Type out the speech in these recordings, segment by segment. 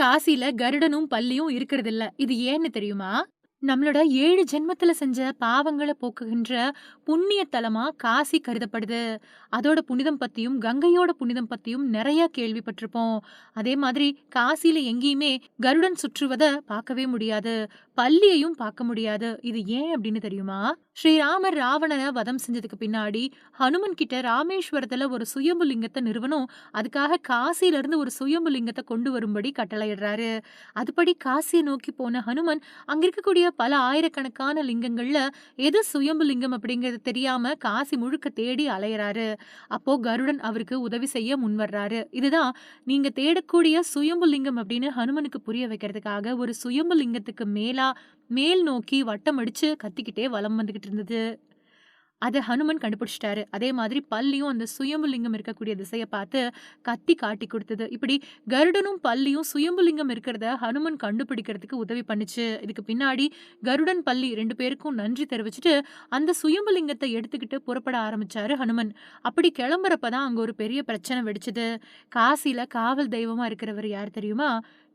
காசில கருடனும் பல்லியும் இருக்கிறதில்ல. இது ஏன்னு தெரியுமா? நம்மளோட ஏழு ஜென்மத்துல செஞ்ச பாவங்கள போக்குகின்ற புண்ணிய தலமா காசி கருதப்படுது. அதோட புனிதம் பத்தியும், கங்கையோட புனிதம் பத்தியும் நிறைய கேள்விப்பட்டிருப்போம். அதே மாதிரி காசில எங்கேயுமே கருடன் சுற்றுவத பார்க்கவே முடியாது. பள்ளியையும் பார்க்க முடியாது. இது ஏன் அப்படின்னு தெரியுமா? ஸ்ரீராமர் ராவணனை வதம் செஞ்சதுக்கு பின்னாடி, ஹனுமன் கிட்ட ராமேஸ்வரத்துல ஒரு சுயம்பு நிறுவனம் அதுக்காக காசில இருந்து ஒரு சுயம்புலிங்கத்தை கொண்டு வரும்படி கட்டளையிடுறாரு. அதுபடி காசியை நோக்கி போன ஹனுமன், அங்க இருக்கக்கூடிய பல ஆயிரக்கணக்கான லிங்கங்கள்ல எது சுயம்பு லிங்கம் அப்படிங்கிறது தெரியாம காசி முழுக்க தேடி அலையிறாரு அப்போ கருடன் அவருக்கு உதவி செய்ய முன்வர்றாரு. இதுதான் நீங்க தேடக்கூடிய சுயம்பு லிங்கம் அப்படின்னு ஹனுமனுக்கு புரிய வைக்கிறதுக்காக ஒரு சுயம்பு லிங்கத்துக்கு மேலா மேல் நோக்கி வட்டம் அடிச்சு கத்திக்கிட்டே வலம் வந்துகிட்டு இருந்தது. அதை ஹனுமன் கண்டுபிடிச்சிட்டாரு அதே மாதிரி பல்லியும் அந்த சுயம்புலிங்கம் இருக்கக்கூடிய திசையை பார்த்து கத்தி காட்டி கொடுத்தது இப்படி கருடனும், பல்லியும் சுயம்புலிங்கம் இருக்கிறத ஹனுமன் கண்டுபிடிக்கிறதுக்கு உதவி பண்ணுச்சு. இதுக்கு பின்னாடி கருடன், பல்லி ரெண்டு பேருக்கும் நன்றி தெரிவிச்சுட்டு, அந்த சுயம்புலிங்கத்தை எடுத்துக்கிட்டு புறப்பட ஆரம்பிச்சாரு ஹனுமன். அப்படி கிளம்புறப்ப தான் அங்கே ஒரு பெரிய பிரச்சனை வெடிச்சது. காசியில காவல் தெய்வமா இருக்கிறவர் யார் தெரியுமா?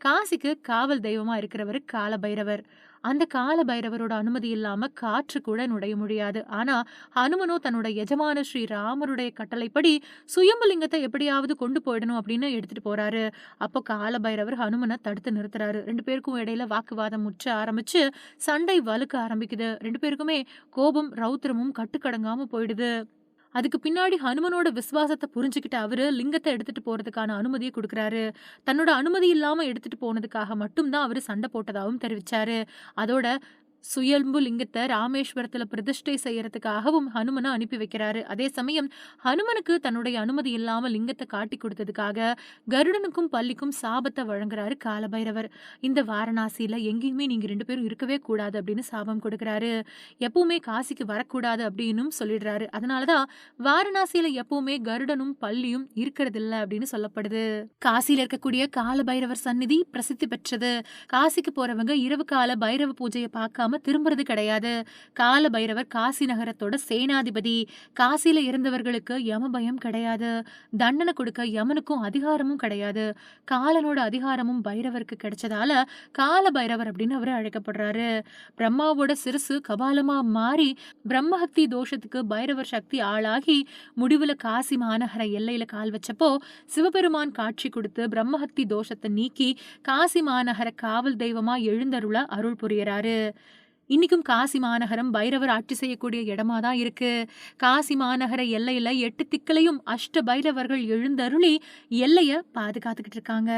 காசிக்கு காவல் தெய்வமா இருக்கிறவர் காலபைரவர். அந்த கால பைரவரோட அனுமதி இல்லாம காற்று கூட நுழைய முடியாது. ஆனா, ஹனுமனோ தன்னோட எஜமான ஸ்ரீ ராமருடைய கட்டளைப்படி சுயம்பலிங்கத்தை எப்படியாவது கொண்டு போயிடணும் அப்படின்னு எடுத்துட்டு போறாரு. அப்போ கால பைரவர் ஹனுமனை தடுத்து நிறுத்துறாரு. ரெண்டு பேருக்கும் இடையில வாக்குவாதம் முற்ற ஆரம்பிச்சு, சண்டை வலுக்க ஆரம்பிக்குது. ரெண்டு பேருக்குமே கோபம், ரௌத்திரமும் கட்டுக்கடங்காம போயிடுது. அதுக்கு பின்னாடி ஹனுமனோட விசுவாசத்தை புரிஞ்சுக்கிட்டு அவரு லிங்கத்தை எடுத்துட்டு போறதுக்கான அனுமதியை கொடுக்குறாரு தன்னோட அனுமதி இல்லாம எடுத்துட்டு போனதுக்காக மட்டும்தான் அவர் சண்டை போட்டதாகவும் தெரிவிச்சாரு. அதோட சுயம்பு லிங்கத்தை ராமேஸ்வரத்துல பிரதிஷ்டை செய்யறதுக்காகவும் ஹனுமனை அனுப்பி வைக்கிறாரு. அதே சமயம் ஹனுமனுக்கு தன்னுடைய அனுமதி இல்லாம லிங்கத்தை காட்டிக் கொடுத்ததுக்காக கருடனுக்கும், பள்ளிக்கும் சாபத்தை வழங்குறாரு காலபைரவர். இந்த வாரணாசியில எங்கேயுமே நீங்க ரெண்டு பேரும் இருக்கவே கூடாது அப்படின்னு சாபம் கொடுக்குறாரு. எப்பவுமே காசிக்கு வரக்கூடாது அப்படின்னும் சொல்லிடுறாரு. அதனால தான் வாரணாசியில எப்பவுமே கருடனும், பள்ளியும் இருக்கிறதில்ல அப்படின்னு சொல்லப்படுது. காசியில் இருக்கக்கூடிய காலபைரவர் சந்நிதி பிரசித்தி பெற்றது. காசிக்கு போறவங்க இரவு கால பைரவ பூஜையை பார்க்காம திரும்புறது கிடையாது. கால பைரவர் காசி நகரத்தோட சேனாதிபதி. காசில இருந்தவர்களுக்கு யம பயம் கிடையாது. தண்டனை கொடுக்க யமனுக்கும் அதிகாரமும் கிடையாது. காலனோட அதிகாரமும் பைரவருக்கு கிடைச்சதால கால பைரவர் அப்படின்னு அவரு அழைக்கப்படுறாரு. பிரம்மாவோட சிறுசு கபாலமா மாறி பிரம்மஹத்தி தோஷத்துக்கு பைரவர் சக்தி ஆளாகி முடிவுல காசி மாநகர எல்லையில கால் வச்சப்போ சிவபெருமான் காட்சி கொடுத்து பிரம்மஹத்தி தோஷத்தை நீக்கி காசி மாநகர காவல் தெய்வமா எழுந்தருள அருள் புரியறாரு. இன்னைக்கும் காசி மாநகரம் பைரவர் ஆட்சி செய்யக்கூடிய இடமா தான் இருக்கு. காசி மாநகர எல்லையில எட்டு திக்களையும் அஷ்ட பைரவர்கள் எழுந்தருளி எல்லைய பாதுகாத்துக்கிட்டு இருக்காங்க.